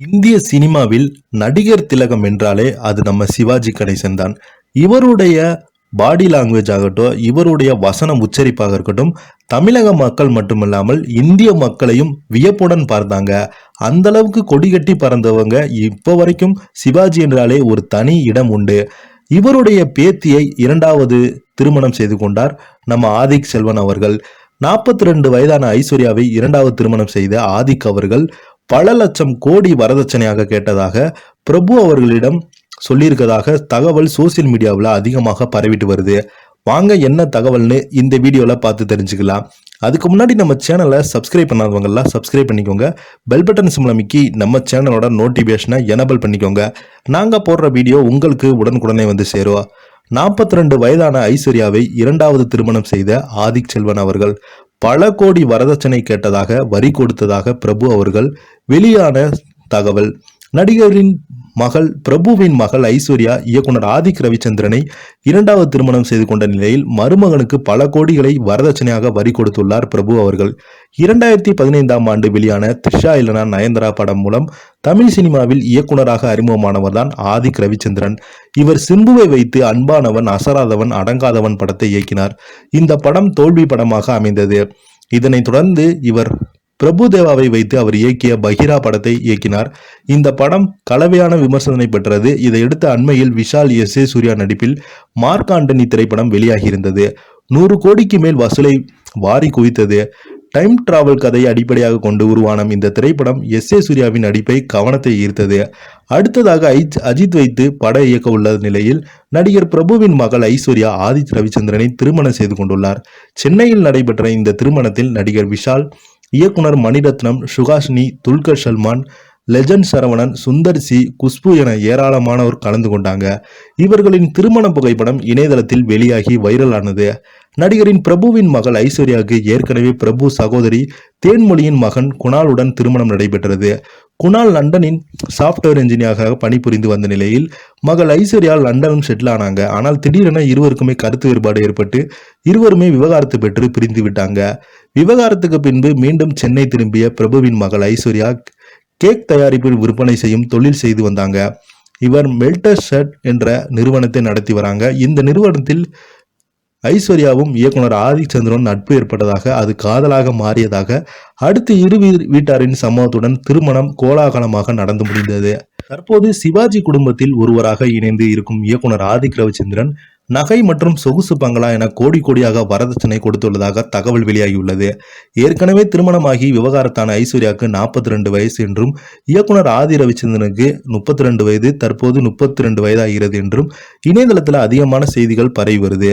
இந்திய சினிமாவில் நடிகர் திலகம் என்றாலே அது நம்ம சிவாஜி கணேசன் தான் இவருடைய பாடி லாங்குவேஜ் ஆகட்டும் இவருடைய வசனம் உச்சரிப்பாக இருக்கட்டும் தமிழக மக்கள் மட்டுமில்லாமல் இந்திய மக்களையும் வியப்புடன் பார்த்தாங்க. அந்த அளவுக்கு கொடி கட்டி பறந்தவங்க இப்போ வரைக்கும் சிவாஜி என்றாலே ஒரு தனி இடம் உண்டு. இவருடைய பேத்தியை இரண்டாவது திருமணம் செய்து கொண்டார் நம்ம ஆதிக் செல்வன் அவர்கள். நாற்பத்தி ரெண்டு வயதான ஐஸ்வர்யாவை இரண்டாவது திருமணம் செய்த ஆதிக் அவர்கள் பல லட்சம் கோடி வரதட்சணையாக கேட்டதாக பிரபு அவர்களிடம் சொல்லியிருக்கதாக தகவல் சோசியல் மீடியாவில் அதிகமாக பரவிட்டு வருது. வாங்க என்ன தகவல்னு இந்த வீடியோவில் பார்த்து தெரிஞ்சுக்கலாம். அதுக்கு முன்னாடி நம்ம சேனலை சப்ஸ்கிரைப் பண்ணாதவங்கெல்லாம் சப்ஸ்கிரைப் பண்ணிக்கோங்க. பெல் பட்டன் சிம்லமிக்கி நம்ம சேனலோட நோட்டிஃபிகேஷனை எனபிள் பண்ணிக்கோங்க. நாங்கள் போடுற வீடியோ உங்களுக்கு உடனுக்குடனே வந்து சேரும். நாற்பத்தி ரெண்டு வயதான ஐஸ்வர்யாவை இரண்டாவது திருமணம் செய்த ஆதிக் செல்வன் அவர்கள். பல கோடி வரதட்சணை கேட்டதாக வரி கொடுத்ததாக பிரபு அவர்கள் வெளியான தகவல். நடிகரின் மகள் பிரபுவின் மகள் ஐஸ்வர்யா இயக்குனர் ஆதிக் ரவிச்சந்திரனை இரண்டாவது திருமணம் செய்து கொண்ட நிலையில் மருமகனுக்கு பல கோடிகளை வரதட்சணையாக வரி கொடுத்துள்ளார் பிரபு அவர்கள். இரண்டாயிரத்தி பதினைந்தாம் ஆண்டு வெளியான த்ரிஷா இல்லனா நயன்தரா படம் மூலம் தமிழ் சினிமாவில் இயக்குனராக அறிமுகமானவர் தான் ஆதிக் ரவிச்சந்திரன். இவர் சிம்புவை வைத்து அன்பானவன் அசராதவன் அடங்காதவன் படத்தை இயக்கினார். இந்த படம் தோல்வி படமாக அமைந்தது. இதனைத் தொடர்ந்து இவர் பிரபுதேவாவை வைத்து அவர் இயக்கிய பஹிரா படத்தை இயக்கினார். இந்த படம் கலவையான விமர்சனத்தை பெற்றது. இதையடுத்து அண்மையில் விஷால் எஸ். ஏ. சூர்யா நடிப்பில் மார்க் ஆண்டனி திரைப்படம் வெளியாகியிருந்தது. நூறு கோடிக்கு மேல் வசூலை வாரி குவித்தது. டைம் டிராவல் கதையை அடிப்படையாக கொண்டு உருவான இந்த திரைப்படம் எஸ். ஏ. சூர்யாவின் நடிப்பை கவனத்தை ஈர்த்தது. அடுத்ததாக அஜித் வைத்து பட இயக்க உள்ள நிலையில் நடிகர் பிரபுவின் மகள் ஐஸ்வர்யா ஆதித் ரவிச்சந்திரனை திருமணம் செய்து கொண்டுள்ளார். சென்னையில் நடைபெற்ற இந்த திருமணத்தில் நடிகர் விஷால் இயக்குனர் மணிரத்னம் சுகாஷினி துல்கர் சல்மான் லெஜண்ட் சரவணன் சுந்தர் சி குஷ்பு என ஏராளமானோர் கலந்து கொண்டாங்க. இவர்களின் திருமண புகைப்படம் இணையதளத்தில் வெளியாகி வைரலானது. நடிகரின் பிரபுவின் மகள் ஐஸ்வர்யாவுக்கு ஏற்கனவே பிரபு சகோதரி தேன்மொழியின் மகன் குணாலுடன் திருமணம் நடைபெற்றது. குணால் லண்டனின் சாஃப்ட்வேர் இன்ஜினியராக பணிபுரிந்து வந்த நிலையில் மகள் ஐஸ்வர்யா லண்டனும் செட்டில் ஆனாங்க. ஆனால் திடீரென இருவருக்குமே கருத்து வேறுபாடு ஏற்பட்டு இருவருமே விவகாரத்து பெற்று பிரிந்து விட்டாங்க. விவகாரத்துக்கு பின்பு மீண்டும் சென்னை திரும்பிய பிரபுவின் மகள் ஐஸ்வர்யா கேக் தயாரிப்பில் விற்பனை செய்யும் தொழில் செய்து வந்தாங்க. இவர் மெல்டர் ஷர்ட் என்ற நிறுவனத்தை நடத்தி வராங்க. இந்த நிறுவனத்தில் ஐஸ்வர்யாவும் இயக்குனர் ஆதிச்சந்திரன் நட்பு ஏற்பட்டதாக அது காதலாக மாறியதாக அடுத்து இரு வீட்டாரின் சம்மதத்துடன் திருமணம் கோலாகலமாக நடந்து முடிந்தது. தற்போது சிவாஜி குடும்பத்தில் ஒருவராக இணைந்து இருக்கும் இயக்குனர் ஆதிக் ரவிச்சந்திரன் நகை மற்றும் சொகுசு பங்களா என கோடி கோடியாக வரதட்சணை கொடுத்துள்ளதாக தகவல் வெளியாகியுள்ளது. ஏற்கனவே திருமணமாகி விவகாரத்தான ஐஸ்வர்யாவுக்கு நாற்பத்தி ரெண்டு வயசு என்றும் இயக்குனர் ஆதி ரவிச்சந்திரனுக்கு முப்பத்தி ரெண்டு வயது தற்போது முப்பத்தி ரெண்டு வயதாகிறது என்றும் இணையதளத்தில் அதிகமான செய்திகள் பரவி வருது.